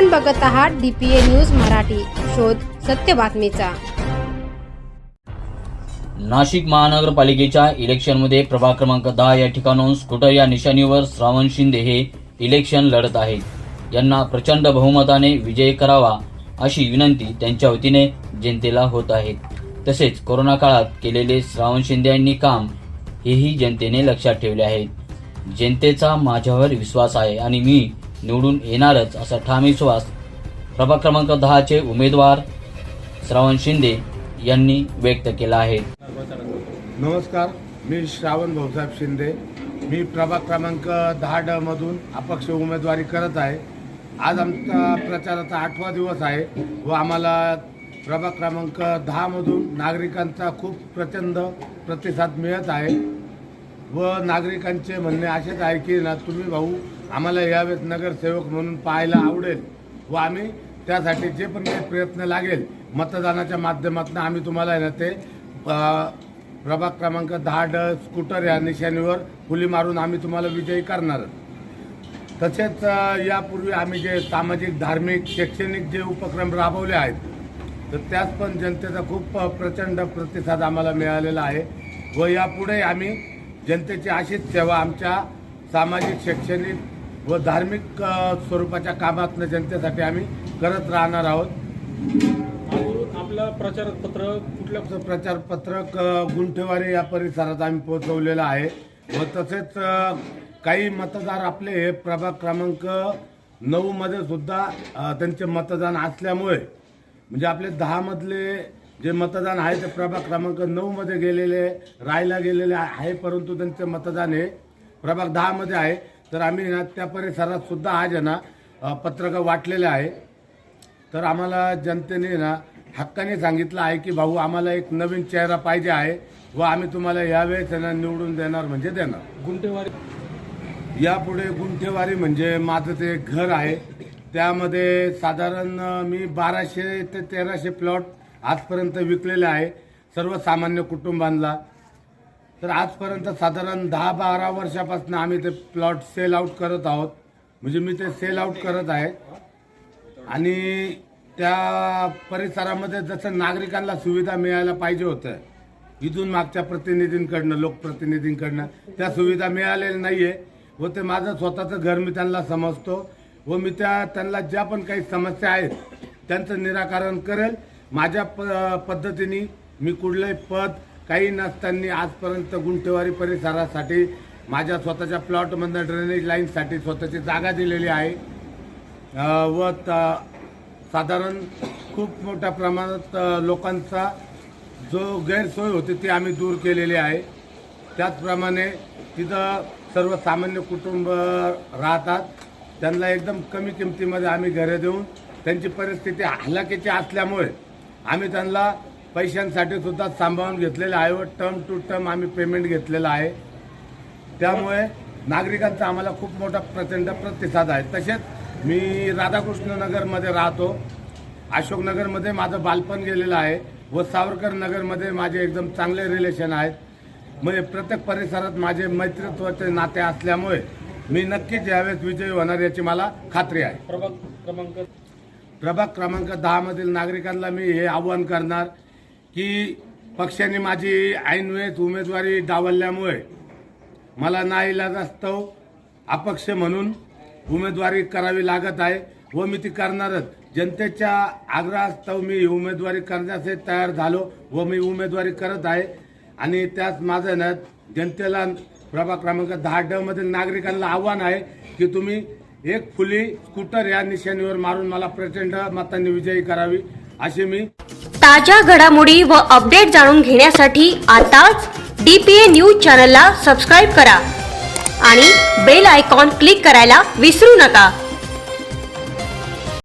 आपण बघत आहात डीपीए न्यूज मराठी. शोध सत्य बातमीचा. नाशिक महानगरपालिकेच्या इलेक्शनमध्ये प्रभाग क्रमांक दहा या ठिकाणून स्कूटर या निशाणीवर श्रावण शिंदे हे इलेक्शन लढत आहेत यांना प्रचंड बहुमताने विजय करावा अशी विनंती त्यांच्या वतीने जनतेला होत आहे. तसेच कोरोना काळात केलेले श्रावण शिंदे यांनी काम हेही जनतेने लक्षात ठेवले आहे. जनतेचा माझ्यावर विश्वास आहे आणि मी निवडून येणारच असा ठाम विश्वास प्रभाग क्रमांक दहाचे उमेदवार श्रावण शिंदे यांनी व्यक्त केला आहे. नमस्कार मी श्रावण भाऊसाहेब शिंदे. मी प्रभाग क्रमांक दहा ड मधून अपक्ष उमेदवारी करत आहे. आज आमचा प्रचाराचा आठवा दिवस आहे व आम्हाला प्रभाग क्रमांक दहामधून नागरिकांचा खूप प्रचंड प्रतिसाद मिळत आहे. व नागरिकांचे म्हणणे असेच आहे की ना तुम्ही भाऊ आम्हाला यावेळेस नगरसेवक म्हणून पाहायला आवडेल व आम्ही त्यासाठी जे पण काही प्रयत्न लागेल मतदानाच्या माध्यमातून आम्ही तुम्हाला आहे ना ते प्रभाग क्रमांक दहा ड स्कूटर या निशाणीवर फुली मारून आम्ही तुम्हाला विजयी करणार. तसेच यापूर्वी आम्ही जे सामाजिक धार्मिक शैक्षणिक जे उपक्रम राबवले आहेत तर त्यात पण जनतेचा खूप प्रचंड प्रतिसाद आम्हाला मिळालेला आहे. व यापुढे आम्ही जनतेची अशीच सेवा आमच्या सामाजिक शैक्षणिक व धार्मिक स्वरूपाच्या कामातनं जनतेसाठी आम्ही करत राहणार आहोत. आपलं प्रचारपत्र कुठल्या आमचं प्रचारपत्रक गुंठेवारी या परिसरात आम्ही पोहोचवलेलं आहे. व तसेच काही मतदार आपले हे प्रभाग क्रमांक नऊ मध्ये सुद्धा त्यांचे मतदान असल्यामुळे म्हणजे आपले दहा मधले जे मतदान आहे ते प्रभाग क्रमांक नऊ मध्ये गेलेले राहायला गेलेले आहे परंतु त्यांचे मतदान हे प्रभाग दहा मध्ये आहे. तर आम्ही ना त्या परिसरात सुद्धा आज ना पत्रकं वाटलेले आहे तर आम्हाला जनतेने ना हक्काने सांगितलं आहे की भाऊ आम्हाला एक नवीन चेहरा पाहिजे आहे व आम्ही तुम्हाला यावेळेस त्यांना निवडून देणार म्हणजे देणार. गुंठेवारी. यापुढे गुंठेवारी म्हणजे माझं ते घर आहे. त्यामध्ये साधारण मी बाराशे ते तेराशे प्लॉट आजपर्यंत विकलेले आहे सर्वसामान्य कुटुंबांना. तर आजपर्यंत साधारण दहा बारा वर्षापासून आम्ही ते प्लॉट सेल आउट करत आहोत. म्हणजे मी ते सेल आउट करत आहे. आणि त्या परिसरामध्ये जसं नागरिकांना सुविधा मिळायला पाहिजे होतं इथून मागच्या प्रतिनिधींकडनं लोकप्रतिनिधींकडनं त्या सुविधा मिळालेल्या नाही आहे व ते माझं स्वतःचं घर मी त्यांना समजतो व मी त्या त्यांना ज्या पण काही समस्या आहेत त्यांचं निराकरण करेल. माझ्या प पद्धतीने मी कुठलंही पद काही नसताना आजपर्यंत गुंठेवारी परिसरासाठी माझ्या स्वतःच्या प्लॉटमधनं ड्रेनेज लाईनसाठी स्वतःची जागा दिलेली आहे. व त- साधारण खूप मोठ्या प्रमाणात लोकांचा जो गैरसोय होती ती आम्ही दूर केलेली आहे. त्याचप्रमाणे तिथं सर्वसामान्य कुटुंब राहतात. त्यांना एकदम कमी किमतीमध्ये आम्ही घरे देऊन त्यांची परिस्थिती हलाखीची असल्यामुळे आम्ही त्यांना पैशांसाठी सुद्धा सांभाळून घेतलेलं आहे व टर्म टू टर्म आम्ही पेमेंट घेतलेलं आहे. त्यामुळे नागरिकांचा आम्हाला खूप मोठा प्रचंड प्रतिसाद आहे. तसेच मी राधाकृष्णनगरमध्ये राहतो. अशोकनगरमध्ये माझं बालपण गेलेलं आहे व सावरकर नगरमध्ये माझे एकदम चांगले रिलेशन आहेत. म्हणजे प्रत्येक परिसरात माझे मैत्रित्वाचे नाते असल्यामुळे मी नक्कीच यावेळेस विजयी होणार याची मला खात्री आहे. प्रभाग क्रमांक प्रभाग क्रमांक दहामधील नागरिकांना मी हे आव्हान करणार की पक्षाने माझी ऐनवेत उमेदवारी डावलल्यामुळे मला नाईलाजास्तव अपक्ष म्हणून उमेदवारी करावी लागत आहे व मी ती करणारच. जनतेच्या आग्रहास्तव मी उमेदवारी करण्याचे तयार झालो व मी उमेदवारी करत आहे. आणि त्यात माझं ना जनतेला प्रभाग क्रमांक दहा ड मधील नागरिकांना आव्हान आहे की तुम्ही एक फुली स्कूटर या निशाणीवर मारून मला प्रचंड मतांनी विजयी करावी अशी मी ताज्या घडामोडी व अपडेट जाणून घेण्यासाठी आताच डीपीए न्यूज चॅनलला सबस्क्राईब करा आणि बेल आयकॉन क्लिक करायला विसरू नका.